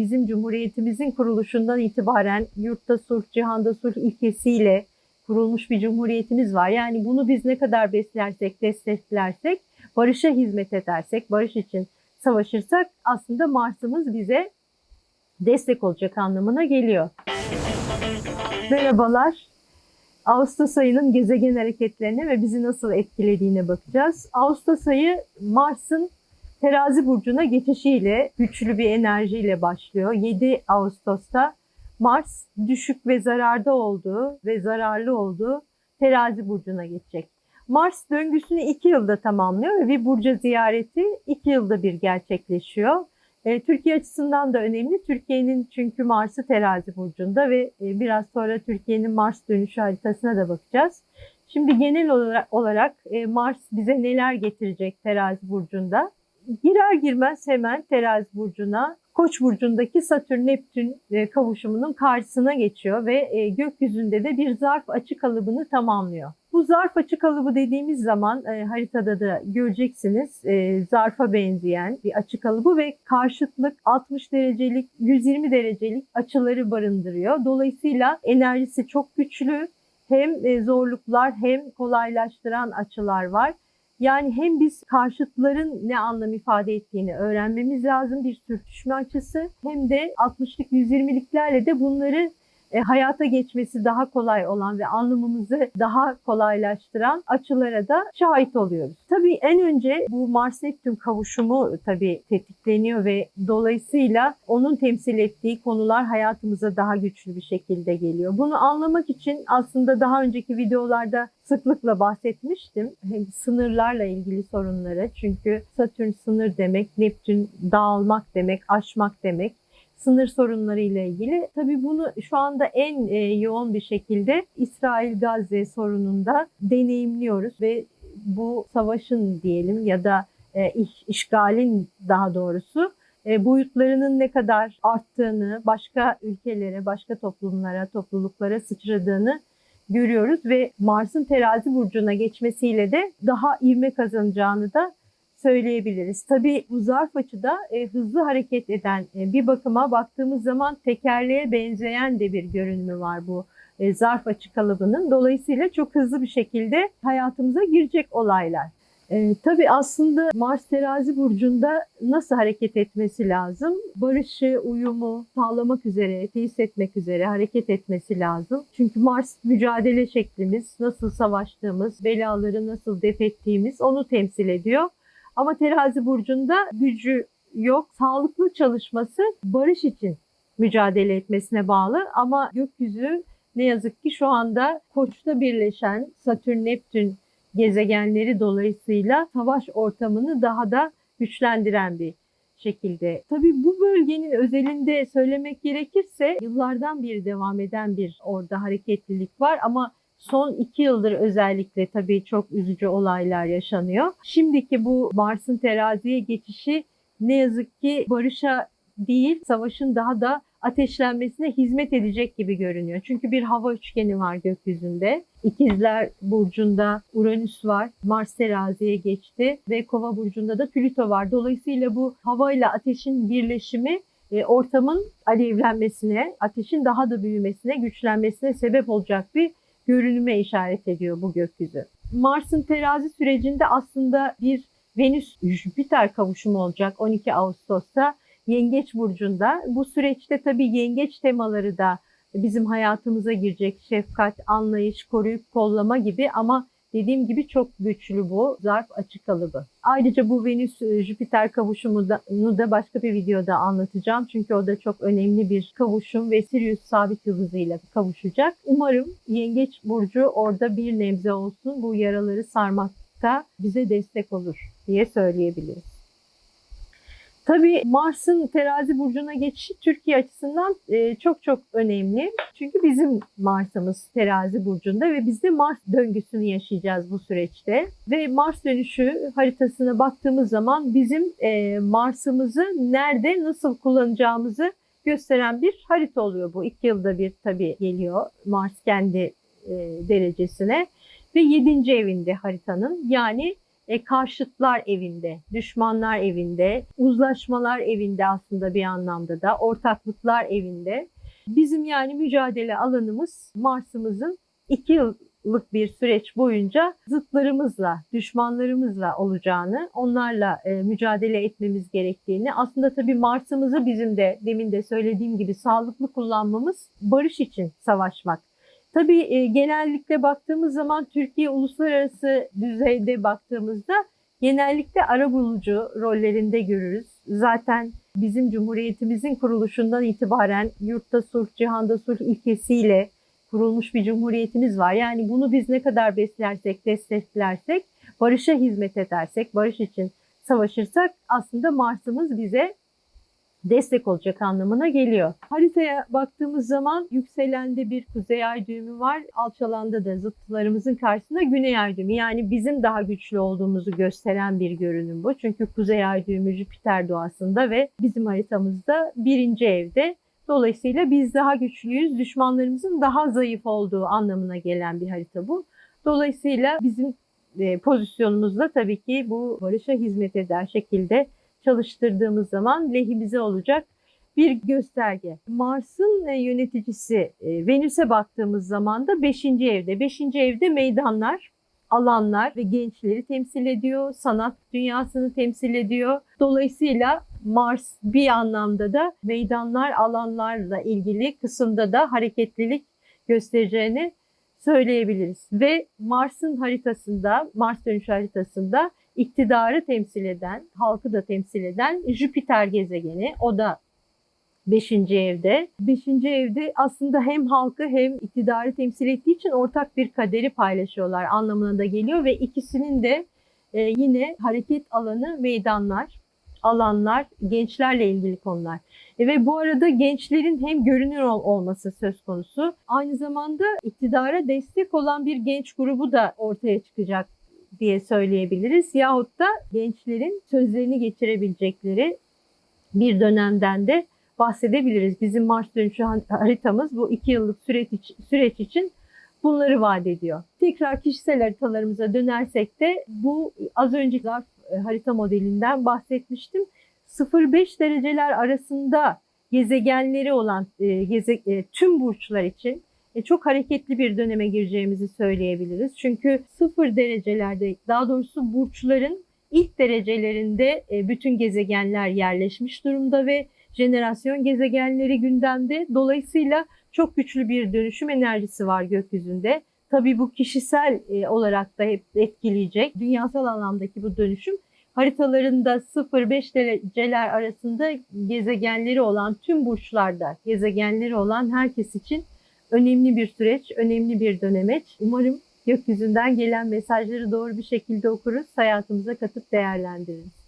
bizim Cumhuriyetimizin kuruluşundan itibaren yurtta sulh, cihanda sulh ilkesiyle kurulmuş bir cumhuriyetimiz var. Yani bunu biz ne kadar beslersek, desteklersek, barışa hizmet edersek, barış için savaşırsak aslında Mars'ımız bize destek olacak anlamına geliyor. Merhabalar. Ağustos ayının gezegen hareketlerine ve bizi nasıl etkilediğine bakacağız. Ağustos ayı Mars'ın terazi burcuna geçişiyle güçlü bir enerjiyle başlıyor. 7 Ağustos'ta Mars düşük ve zararda olduğu ve zararlı olduğu terazi burcuna geçecek. Mars döngüsünü 2 yılda tamamlıyor ve bir burca ziyareti 2 yılda bir gerçekleşiyor. E, Türkiye açısından da önemli. Türkiye'nin çünkü Mars'ı terazi burcunda ve e, biraz sonra Türkiye'nin Mars dönüşü haritasına da bakacağız. Şimdi genel olarak, olarak e, Mars bize neler getirecek terazi burcunda? Girer girmez hemen terazi burcuna Koç burcundaki Satürn-Neptün e, kavuşumunun karşısına geçiyor ve e, gökyüzünde de bir zarf açı kalıbını tamamlıyor. Bu zarf açı kalıbı dediğimiz zaman e, haritada da göreceksiniz zarfa benzeyen bir açı kalıbı ve karşıtlık 60 derecelik 120 derecelik açıları barındırıyor. Dolayısıyla enerjisi çok güçlü. Hem zorluklar hem kolaylaştıran açılar var. Yani hem biz karşıtların ne anlam ifade ettiğini öğrenmemiz lazım bir sürtüşme açısı hem de 60'lık 120'liklerle de bunları e, hayata geçmesi daha kolay olan ve anlamımızı daha kolaylaştıran açılara da şahit oluyoruz. Tabii en önce bu Mars-Neptün kavuşumu tabii tetikleniyor ve dolayısıyla onun temsil ettiği konular hayatımıza daha güçlü bir şekilde geliyor. Bunu anlamak için aslında daha önceki videolarda sıklıkla bahsetmiştim. Hem sınırlarla ilgili sorunları çünkü Satürn sınır demek, Neptün dağılmak demek, aşmak demek sınır sorunları ile ilgili. Tabii bunu şu anda en e, yoğun bir şekilde İsrail-Gazze sorununda deneyimliyoruz ve bu savaşın diyelim ya da e, iş, işgalin daha doğrusu e, boyutlarının ne kadar arttığını, başka ülkelere, başka toplumlara, topluluklara sıçradığını görüyoruz ve Mars'ın terazi burcuna geçmesiyle de daha ivme kazanacağını da söyleyebiliriz. Tabii bu zarf açıda e, hızlı hareket eden e, bir bakıma baktığımız zaman tekerleğe benzeyen de bir görünümü var bu e, zarf açı kalıbının. Dolayısıyla çok hızlı bir şekilde hayatımıza girecek olaylar. E, tabii aslında Mars terazi burcunda nasıl hareket etmesi lazım? Barışı, uyumu sağlamak üzere, tesis etmek üzere hareket etmesi lazım. Çünkü Mars mücadele şeklimiz, nasıl savaştığımız, belaları nasıl def ettiğimiz onu temsil ediyor. Ama terazi burcunda gücü yok. Sağlıklı çalışması barış için mücadele etmesine bağlı ama gökyüzü ne yazık ki şu anda Koç'ta birleşen Satürn-Neptün gezegenleri dolayısıyla savaş ortamını daha da güçlendiren bir şekilde. Tabii bu bölgenin özelinde söylemek gerekirse yıllardan beri devam eden bir orada hareketlilik var ama Son iki yıldır özellikle tabii çok üzücü olaylar yaşanıyor. Şimdiki bu Mars'ın teraziye geçişi ne yazık ki barışa değil savaşın daha da ateşlenmesine hizmet edecek gibi görünüyor. Çünkü bir hava üçgeni var gökyüzünde. İkizler burcunda Uranüs var. Mars teraziye geçti ve Kova burcunda da Plüto var. Dolayısıyla bu havayla ateşin birleşimi e, ortamın alevlenmesine, ateşin daha da büyümesine, güçlenmesine sebep olacak bir görünüme işaret ediyor bu gökyüzü. Mars'ın terazi sürecinde aslında bir Venüs-Jüpiter kavuşumu olacak 12 Ağustos'ta Yengeç Burcu'nda. Bu süreçte tabii yengeç temaları da bizim hayatımıza girecek. Şefkat, anlayış, koruyup kollama gibi ama Dediğim gibi çok güçlü bu zarf açık kalıbı. Ayrıca bu Venüs-Jüpiter kavuşumunu da başka bir videoda anlatacağım. Çünkü o da çok önemli bir kavuşum ve Sirius sabit yıldızıyla kavuşacak. Umarım Yengeç Burcu orada bir nebze olsun bu yaraları sarmakta bize destek olur diye söyleyebiliriz. Tabii Mars'ın terazi burcuna geçişi Türkiye açısından e, çok çok önemli. Çünkü bizim Mars'ımız terazi burcunda ve biz de Mars döngüsünü yaşayacağız bu süreçte. Ve Mars dönüşü haritasına baktığımız zaman bizim e, Mars'ımızı nerede nasıl kullanacağımızı gösteren bir harita oluyor bu. İki yılda bir tabii geliyor Mars kendi e, derecesine ve yedinci evinde haritanın yani e, karşıtlar evinde, düşmanlar evinde, uzlaşmalar evinde aslında bir anlamda da, ortaklıklar evinde. Bizim yani mücadele alanımız Mars'ımızın iki yıllık bir süreç boyunca zıtlarımızla, düşmanlarımızla olacağını, onlarla e, mücadele etmemiz gerektiğini, aslında tabii Mars'ımızı bizim de demin de söylediğim gibi sağlıklı kullanmamız barış için savaşmak. Tabii e, genellikle baktığımız zaman Türkiye uluslararası düzeyde baktığımızda genellikle arabulucu rollerinde görürüz. Zaten bizim Cumhuriyetimizin kuruluşundan itibaren yurtta sulh, cihanda sulh ilkesiyle kurulmuş bir cumhuriyetimiz var. Yani bunu biz ne kadar beslersek, desteklersek, barışa hizmet edersek, barış için savaşırsak aslında Mars'ımız bize destek olacak anlamına geliyor. Haritaya baktığımız zaman yükselende bir kuzey ay düğümü var. Alçalanda da zıtlarımızın karşısında güney ay düğümü. Yani bizim daha güçlü olduğumuzu gösteren bir görünüm bu. Çünkü kuzey ay düğümü Jüpiter doğasında ve bizim haritamızda birinci evde. Dolayısıyla biz daha güçlüyüz, düşmanlarımızın daha zayıf olduğu anlamına gelen bir harita bu. Dolayısıyla bizim e, pozisyonumuzda tabii ki bu barışa hizmet eder şekilde çalıştırdığımız zaman lehimize olacak bir gösterge. Mars'ın e, yöneticisi e, Venüs'e baktığımız zaman da 5. evde. 5. evde meydanlar, alanlar ve gençleri temsil ediyor. Sanat dünyasını temsil ediyor. Dolayısıyla Mars bir anlamda da meydanlar, alanlarla ilgili kısımda da hareketlilik göstereceğini söyleyebiliriz. Ve Mars'ın haritasında, Mars dönüş haritasında iktidarı temsil eden, halkı da temsil eden Jüpiter gezegeni. O da 5. evde. 5. evde aslında hem halkı hem iktidarı temsil ettiği için ortak bir kaderi paylaşıyorlar anlamına da geliyor ve ikisinin de e, yine hareket alanı meydanlar, alanlar, gençlerle ilgili konular. E, ve bu arada gençlerin hem görünür ol- olması söz konusu. Aynı zamanda iktidara destek olan bir genç grubu da ortaya çıkacak diye söyleyebiliriz. Yahut da gençlerin sözlerini geçirebilecekleri bir dönemden de bahsedebiliriz. Bizim Mars dönüşü haritamız bu iki yıllık süreç, süreç için bunları vaat ediyor. Tekrar kişisel haritalarımıza dönersek de bu az önceki zarf e, harita modelinden bahsetmiştim. 0-5 dereceler arasında gezegenleri olan e, geze, e, tüm burçlar için çok hareketli bir döneme gireceğimizi söyleyebiliriz. Çünkü sıfır derecelerde daha doğrusu burçların ilk derecelerinde e, bütün gezegenler yerleşmiş durumda ve jenerasyon gezegenleri gündemde. Dolayısıyla çok güçlü bir dönüşüm enerjisi var gökyüzünde. Tabii bu kişisel e, olarak da hep etkileyecek. Dünyasal anlamdaki bu dönüşüm haritalarında 0-5 dereceler arasında gezegenleri olan tüm burçlarda gezegenleri olan herkes için önemli bir süreç, önemli bir dönemeç. Umarım gökyüzünden gelen mesajları doğru bir şekilde okuruz, hayatımıza katıp değerlendiririz.